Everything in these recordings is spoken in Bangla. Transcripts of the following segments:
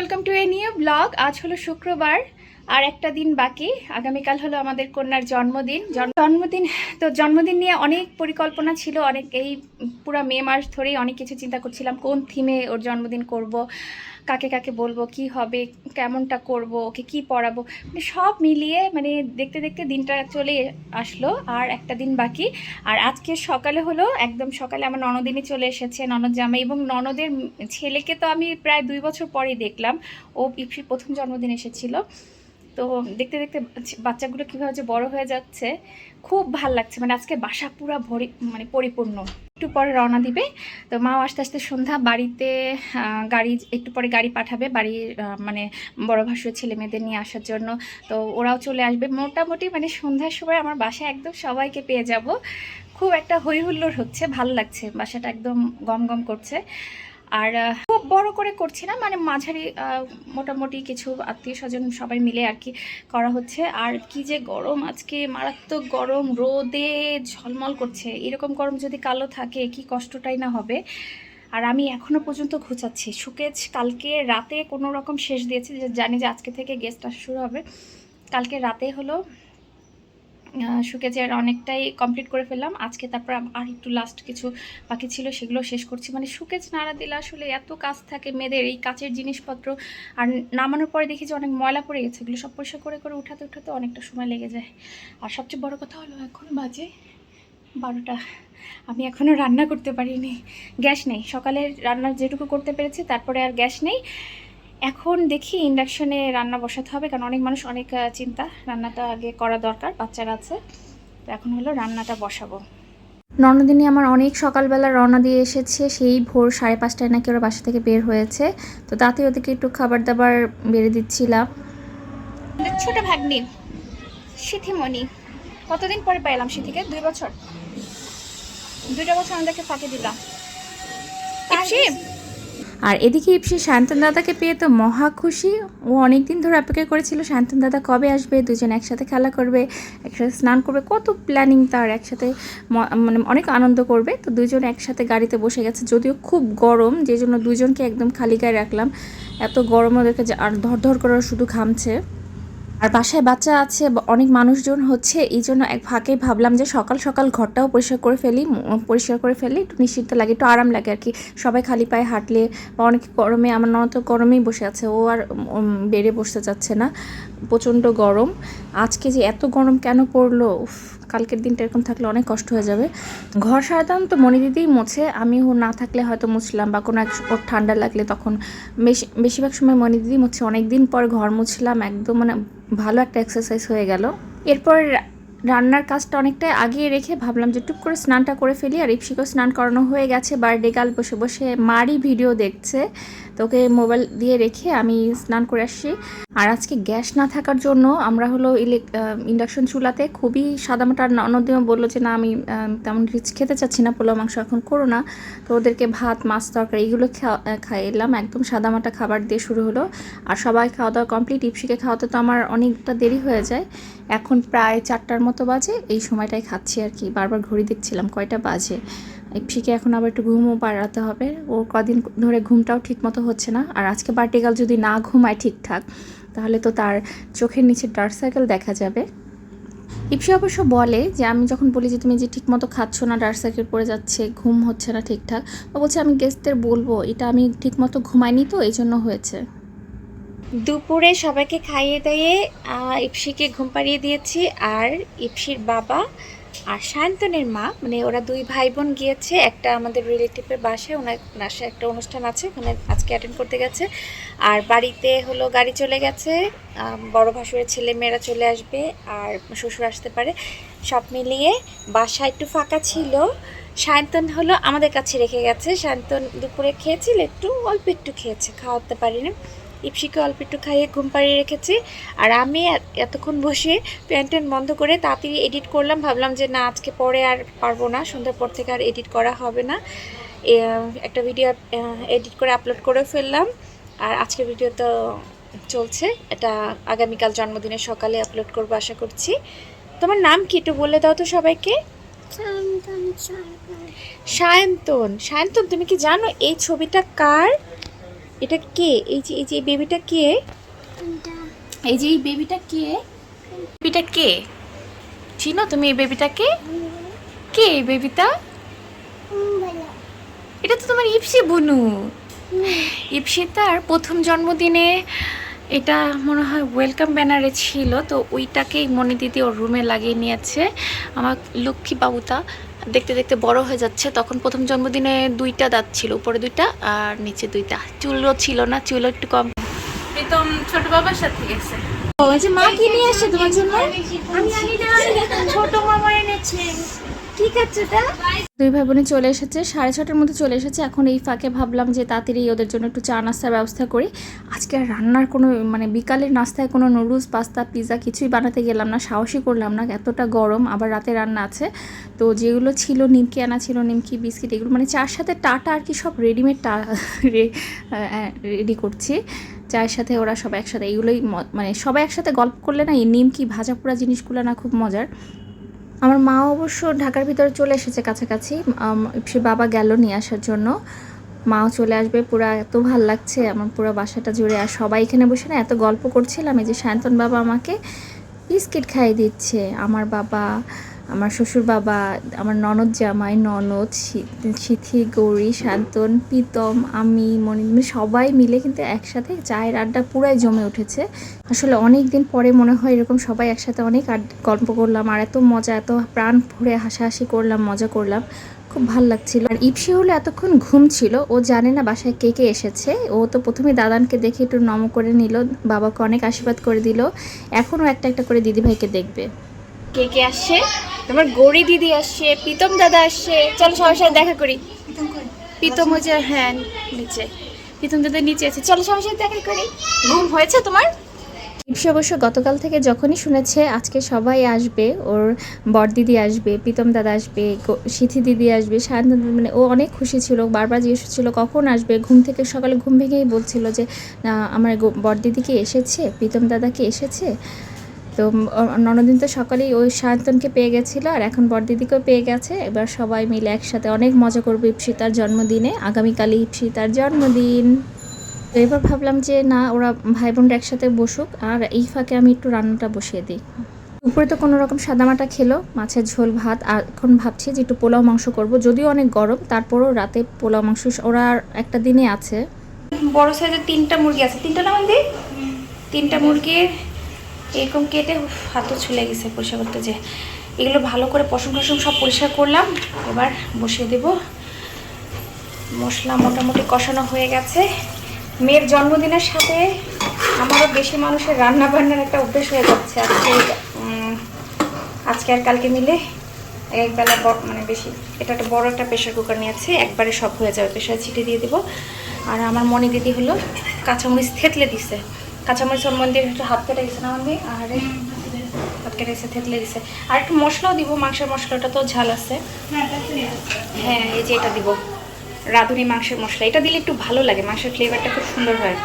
Welcome to a new blog আজ হলো শুক্রবার। আর একটা দিন বাকি। আগামীকাল হলো আমাদের কন্যার জন্মদিন। জন্মদিন, তো জন্মদিন নিয়ে অনেক পরিকল্পনা ছিল, অনেক এই পুরো মে মাস ধরেই অনেক কিছু চিন্তা করছিলাম, কোন থিমে ওর জন্মদিন করব, কাকে কাকে বলব, কি হবে, কেমনটা করব, ওকে কি পড়াবো মানে সব মিলিয়ে মানে দেখতে দেখতে দিনটা চলে আসলো, আর একটা দিন বাকি। আর আজকে সকালে হলো, একদম সকালে আমার ননদিনী চলে এসেছে, ননদ জামাই, এবং ননদের ছেলেকে তো আমি প্রায় দুই বছর পরেই দেখলাম, ও ইপসির প্রথম জন্মদিন এসেছিল। তো দেখতে দেখতে বাচ্চাগুলো কীভাবে যে বড় হয়ে যাচ্ছে, খুব ভালো লাগছে। মানে আজকে বাসা পুরা ভরি মানে পরিপূর্ণ। একটু পরে রওনা দিবে। তো মাও আস্তে আস্তে সন্ধ্যা, বাড়িতে গাড়ি, একটু পরে গাড়ি পাঠাবে বাড়ির মানে বড় ভাসুর ছেলে মেয়েদের নিয়ে আসার জন্য। তো ওরাও চলে আসবে। মোটামুটি মানে সন্ধ্যার সময় আমার বাসায় একদম সবাইকে পেয়ে যাব। খুব একটা হই হুল্লোড় হচ্ছে, ভালো লাগছে। বাসাটা একদম গম গম করছে। আর খুব বড় করে করছি না মানে মাঝারি মোটামুটি কিছু আত্মীয় স্বজন সবাই মিলে আর কি করা হচ্ছে। আর কি যে গরম, আজকে মারাত্মক গরম, রোদে ঝলমল করছে। এরকম গরম যদি কালো থাকে, কি কষ্টটাই না হবে। আর আমি এখনও পর্যন্ত ঘুচাচ্ছি। সুকেজ কালকে রাতে কোনো রকম শেষ দিয়েছি, যে জানি যে আজকে থেকে গেস্ট আসা শুরু হবে। কালকে রাতে হলো সুকেজের অনেকটাই কমপ্লিট করে ফেললাম। আজকে তারপর আর একটু লাস্ট কিছু বাকি ছিল, সেগুলো শেষ করছি। মানে সুকেজ নাড়া দিলে আসলে এত কাজ থাকে মেয়েদের, এই কাচের জিনিসপত্র। আর নামানোর পরে দেখি যে অনেক ময়লা পড়ে গেছে। এগুলো সব পরিষ্কার করে করে উঠাতে উঠাতে অনেকটা সময় লেগে যায়। আর সবচেয়ে বড় কথা হলো এখন বাজে বারোটা। আমি এখনও রান্না করতে পারিনি। গ্যাস নেই। সকালে রান্না যেটুকু করতে পেরেছি, তারপরে আর গ্যাস নেই। এখন দেখি ইন্ডাকশনে রান্না বসাতে হবে কারণ অনেক মানুষ অনেক চিন্তা। রান্নাটা আগে করা দরকার বাচ্চারা আছে। তো এখন হলো রান্নাটা বসাবো। ননদিনী আমার অনেক সকালবেলা রওনা দিয়ে এসেছে সেই ভোর সাড়ে পাঁচটায় নাকি ওরা বাসা থেকে বের হয়েছে। তো তাতে ওদেরকে একটু খাবার দাবার বেড়ে দিচ্ছিলাম। ছোট ভাগ্নি সিথিমণি কতদিন পরে পাইলাম সিথিকে? দুই বছর। দুইটা বছর আমাদেরকে ফাঁকে দিলাম। আর এদিকে ইপসি শান্তন দাদাকে পেয়ে তো মহা খুশি। ও অনেক দিন ধরে অপেক্ষা করেছিল, শান্তন দাদা কবে আসবে? দুজন একসাথে খেলা করবে, একসাথে স্নান করবে, কত প্ল্যানিং তার একসাথে মানে অনেক আনন্দ করবে। তো দুজন একসাথে গাড়িতে বসে গেছে, যদিও খুব গরম যে জন্য দুজনকে একদম খালি গায়ে রাখলাম। এত গরম ওদেরকে আর ধর ধর করে শুধু ঘামছে। আর বাসায় বাচ্চা আছে অনেক মানুষজন হচ্ছে, এই জন্য এক ফাঁকেই ভাবলাম যে সকাল সকাল ঘরটাও পরিষ্কার করে ফেলি পরিষ্কার করে ফেলি, একটু নিশ্চিন্ত লাগে, একটু আরাম লাগে আর কি সবাই খালি পায়ে হাঁটলে, বা অনেক গরমে, আমার ননদ তো গরমেই বসে আছে, ও আর বেড়ে বসতে চাচ্ছে না। প্রচণ্ড গরম। আজকে যে এত গরম কেন পড়ল? উফ, কালকের দিনটা এরকম থাকলে অনেক কষ্ট হয়ে যাবে। ঘর সাধারণত মনে দিতেই মোছে। আমি না থাকলে হয়তো মুছলাম বা কোনো এক ওর ঠান্ডা লাগলে তখন বেশি বেশিরভাগ সময় মনে দিদি মুছে। অনেক দিন পর ঘর মুছলাম একদম মানে ভালো একটা এক্সারসাইজ হয়ে গেল। এরপর রান্নার কাজটা অনেকটাই আগিয়ে রেখে ভাবলাম যে টুক করে স্নানটা করে ফেলি। আর ইপসিকেও স্নান করানো হয়ে গেছে। বার্থডে গাল বসে বসে মারই ভিডিও দেখছে। তোকে মোবাইল দিয়ে রেখে আমি স্নান করে আসছি। আর আজকে গ্যাস না থাকার জন্য আমরা হলো ইলেক ইন্ডাকশন চুলাতে খুবই সাদামাটা ননদিমা বলল যে, না, আমি তেমন রিচ খেতে চাচ্ছি না, পোলাও, মাংস এখন করো না। তো ওদেরকে ভাত, মাছ, তরকারি এগুলো খাইলাম। একদম সাদামাটা খাবার দিয়ে শুরু হলো। আর সবাই খাওয়া দাওয়া কমপ্লিট। ইপসিকে খাওয়াতে তো আমার অনেকটা দেরি হয়ে যায়। এখন প্রায় চারটার মতো বাজে। এই সময়টাই খাচ্ছি আর কি। বারবার ঘড়ি দেখছিলাম, কয়টা বাজে? ইপসিকে এখন আবার একটু ঘুমও পাড়াতে হবে। ও কদিন ধরে ঘুমটাও ঠিক মতো হচ্ছে না। আর আজকে বার্টিকাল যদি না ঘুমায় ঠিকঠাক, তাহলে তো তার চোখের নিচে ডার্ক সার্কেল দেখা যাবে। ইপসি অবশ্য বলে যে, আমি যখন বলি যে, তুমি যে ঠিক মতো খাচ্ছ না, ডার্ক সার্কেল পড়ে যাচ্ছে, ঘুম হচ্ছে না ঠিকঠাক, ও বলছে, আমি গেস্টদের বলব, এটা আমি ঠিক মতো ঘুমাইনি তো, এই জন্য হয়েছে। দুপুরে সবাইকে খাইয়ে দিয়ে ইপসিকে ঘুম পাড়িয়ে দিয়েছি। আর ইপসির বাবা আর শান্তনের মা মানে ওরা দুই ভাই বোন গিয়েছে, একটা আমাদের রিলেটিভের বাসায়, ওনার বাসায় একটা অনুষ্ঠান আছে ওখানে আজকে অ্যাটেন্ড করতে গেছে। আর বাড়িতে হলো গাড়ি চলে গেছে বড় ভাসুরের ছেলে মেয়েরা চলে আসবে, আর শ্বশুর আসতে পারে। সব মিলিয়ে বাসা একটু ফাঁকা ছিল। সায়ন্তন হলো আমাদের কাছে রেখে গেছে। সায়ন্তন দুপুরে খেয়েছিল, একটু, অল্প একটু খেয়েছে, খাওয়াতে পারিনি। ইপসিকে অল্প একটু খাইয়ে ঘুম পাড়িয়ে রেখেছি। আর আমি এতক্ষণ বসে প্যান্ট ট্যান্ট বন্ধ করে তাড়াতাড়ি এডিট করলাম ভাবলাম যে না আজকে পরে আর পারব না সন্ধ্যার পর থেকে আর এডিট করা হবে না। একটা ভিডিও এডিট করে আপলোড করে ফেললাম। আর আজকের ভিডিও তো চলছে এটা আগামীকাল জন্মদিনের সকালে আপলোড করব আশা করছি। তোমার নাম কি একটু বলে দাও তো সবাইকে? সায়ন্তন সায়ন্তন তুমি কি জানো এই ছবিটা কার? এটা কে? এই যে এই যে বেবিটা কে? এই যে এই বেবিটা কে? বেবিটা কে? চিনো তুমি এই বেবিটাকে কে? এই বেবিটা এটা তো তোমার ইপসি বনু। ইপসি তার প্রথম জন্মদিনে এটা মনে হয় ওয়েলকাম ব্যানারে ছিল তো ওইটাকেই মনি দিদি ওর রুমে লাগিয়ে নিয়েছে। আমার লক্ষ্মী বাবুটা দেখতে দেখতে বড় হয়ে যাচ্ছে। তখন প্রথম জন্মদিনে দুইটা দাঁত ছিল উপরে দুইটা আর নিচে দুইটা। চুলও ছিল না চুলও একটু কম। প্রীতম ছোট বাবার সাথে গেছে। ও যে মা কি নিয়ে আসছে তোমার জন্য? আমি আনি না ছোট মামা এনেছে। ঠিক আছে, তা? দুই ভাই বোনে চলে এসেছে, সাড়ে ছটার মধ্যে চলে এসেছে। এখন এই ফাঁকে ভাবলাম যে তাড়াতাড়ি ওদের জন্য একটু চা নাস্তার ব্যবস্থা করি। আজকে আর রান্নার কোনো মানে বিকালের নাস্তায় কোনো নুডলস, পাস্তা পিৎজা কিছুই বানাতে গেলাম না, সাহসই করলাম না, এতটা গরম, আবার রাতে রান্না আছে। তো যেগুলো ছিল নিমকি আনা ছিল, নিমকি, বিস্কিট, এগুলো মানে চার সাথে টাটা আর কি সব রেডিমেড টা রেডি করছি। চায়ের সাথে ওরা সব একসাথে, এগুলোই মানে সবাই একসাথে গল্প করলে না, এই নিমকি ভাজা পোড়া জিনিসগুলো না খুব মজার। আমার মা অবশ্য ঢাকার ভিতরে চলে এসেছে কাছাকাছি। সে বাবা গেল নিয়ে আসার জন্য। মাও চলে আসবে, পুরো এত ভালো লাগছে, আমার পুরো বাসাটা জুড়ে। আর সবাই এখানে বসে না এত গল্প করছিলাম, এই যে সায়ন্তন বাবা আমাকে বিস্কিট খাইয়ে দিচ্ছে, আমার বাবা আমার শ্বশুর বাবা, আমার ননদ জামাই, ননদ সিথি, গৌরী, শান্তন, প্রীতম, আমি, মনি মানে সবাই মিলে কিন্তু একসাথে চায়ের আড্ডা পুরাই জমে উঠেছে। আসলে অনেক দিন পরে মনে হয় এরকম সবাই একসাথে অনেক গল্প করলাম আর এত মজা, এত প্রাণ ভরে হাসাহাসি করলাম, মজা করলাম। খুব ভালো লাগছিল। আর ইপসি হলো এতক্ষণ ঘুম ছিল, ও জানে না বাসায় কে কে এসেছে। ও তো প্রথমে দাদানকে দেখে একটু নম করে নিল, বাবাকে অনেক আশীর্বাদ করে দিল। এখনও একটা একটা করে দিদিভাইকে দেখবে। কে কে আসছে? তোমার গৌরী দিদি আসছে প্রীতম দাদা আসছে। চলো সবার সাথে দেখা করি। প্রীতম যে হ্যাঁ নিচে। প্রীতম দাদা নিচে আছে। চলো সবার সাথে দেখা করি। ঘুম হয়েছে তোমার? ইপসি অবশ্য গতকাল থেকে যখনই শুনেছে আজকে সবাই আসবে ওর বড়দিদি আসবে প্রীতম দাদা আসবে গো- সিথি দিদি আসবে সায়ন মানে ও অনেক খুশি ছিল বারবার জিজ্ঞেস ছিল কখন আসবে? ঘুম থেকে সকালে ঘুম ভেঙেই বলছিল যে আমার গো- বড়দিদি কি এসেছে? প্রীতম দাদা কি এসেছে? তো ননদিন তো সকালেই ওই সায়ন্তনকে পেয়ে গেছিল আর এখন বড়দিদিকেও পেয়ে গেছে। এবার সবাই মিলে একসাথে অনেক মজা করবে ইপসিতার জন্মদিনে আগামীকালই ইপসিতার জন্মদিন। তো এবার ভাবলাম যে না ওরা ভাই বোনরা একসাথে বসুক আর এই ফাঁকে আমি একটু রান্নাটা বসিয়ে দিই। উপরে তো কোনো রকম সাদামাটা খেলো মাছের ঝোল ভাত আর এখন ভাবছি যে একটু পোলাও মাংস করব যদিও অনেক গরম তারপরও রাতে পোলাও মাংস ওরা আর একটা দিনে আছে। বড় সাইজের তিনটা মুরগি আছে। তিনটা না তিনটা মুরগির এরকম কেটে হাতও ছুলে গেছে পরিষ্কার করতে যে। এগুলো ভালো করে পশম টসম সব পরিষ্কার করলাম, এবার বসিয়ে দেব। মশলা মোটামুটি কষানো হয়ে গেছে। মেয়ের জন্মদিনের সাথে আমারও বেশি মানুষের রান্না বান্নার একটা অভ্যেস হয়ে যাচ্ছে আজকে আজকে আর কালকে মিলে। একবেলা এক মানে বেশি, এটা একটা বড় একটা প্রেশার কুকার নিয়েছে, একবারে সব হয়ে যাবে, প্রেশার ছিটে দিয়ে দিব। আর আমার মনে দিদি হলো কাঁচামরিচ থেতলে দিছে। কাঁচামরিচ ওর মন্দির একটু হাত কেটে গেছে না মন্দির আর হাত কেটে গেছে থেতলে দিছে আর একটু মশলাও দিব মাংসের মশলাটা তো ঝাল আছে। হ্যাঁ এই যে এটা দিব। রাঁধুনি মাংসের মশলা। এটা দিলে একটু ভালো লাগে মাংসের ফ্লেভারটা খুব সুন্দর হয়।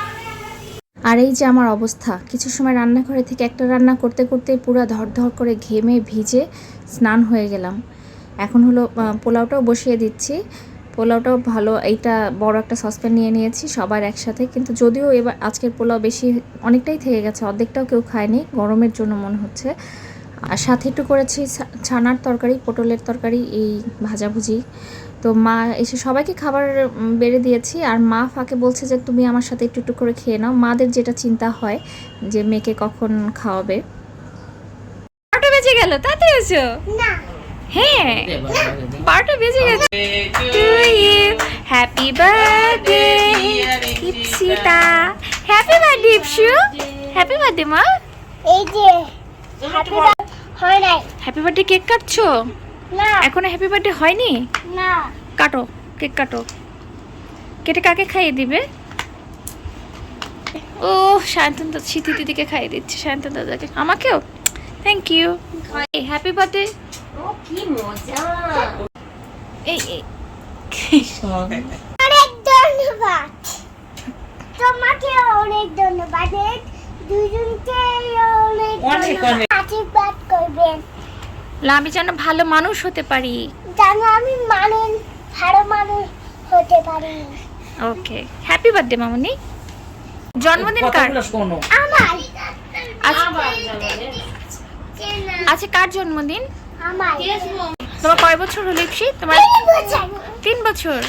আর এই যে আমার অবস্থা কিছু সময় রান্নাঘরে থেকে একটা রান্না করতে করতে পুরো ধর করে ঘেমে ভিজে স্নান হয়ে গেলাম। এখন হলো পোলাওটাও বসিয়ে দিচ্ছি। পোলাওটাও ভালো এইটা বড় একটা সসপ্যান নিয়ে নিয়েছি সবার একসাথে। কিন্তু যদিও এবার আজকের পোলাও বেশি অনেকটাই থেকে গেছে অর্ধেকটাও কেউ খায়নি গরমের জন্য মনে হচ্ছে। আর সাথে একটু করেছি ছা- ছানার তরকারি পটলের তরকারি এই ভাজাভুজি। তো মা এসে সবাইকে খাবার বেড়ে দিয়েছি আর মা ফাঁকে বলছে যে তুমি আমার সাথে একটু একটু করে খেয়ে নাও। মাদের যেটা চিন্তা হয় যে মেয়েকে কখন খাওয়াবে। বেজে গেল? তাতে এসো। হ্যাঁ। বারোটা বেজে গেছে। To you happy birthday Ipsita happy birthday Ipsu happy birthday মা এই যে হ্যাপি হয় নাই। হ্যাপি বার্থডে কেক কাটছো? না। এখনও হ্যাপি বার্থডে হয়নি? না। কাটো কেক কাটো। কেটে কাকে খাইয়ে দিবে? ও শান্তন দাদা স্মৃতি দিদিকে খাইয়ে দিচ্ছে শান্তন দাদাকে। আমাকেও? থ্যাংক ইউ হ্যাপি বার্থডে ও কি মজা। এই এই। অনেক ধন্যবাদ। তোমাকে অনেক ধন্যবাদ। দুজনকে অনেক অনেক, আশীর্বাদ করবেন। আমি যেন ভালো মানুষ হতে পারি। যেন আমি মানুষ ভালো মানুষ হতে পারি। ওকে হ্যাপি বার্থডে মামুনি। জন্মদিন কার? কথাগুলো আমার। আচ্ছা আচ্ছা কার জন্মদিন? আমার। তোমার কয় বছর হলো ইপসি তোমার তিন বছর।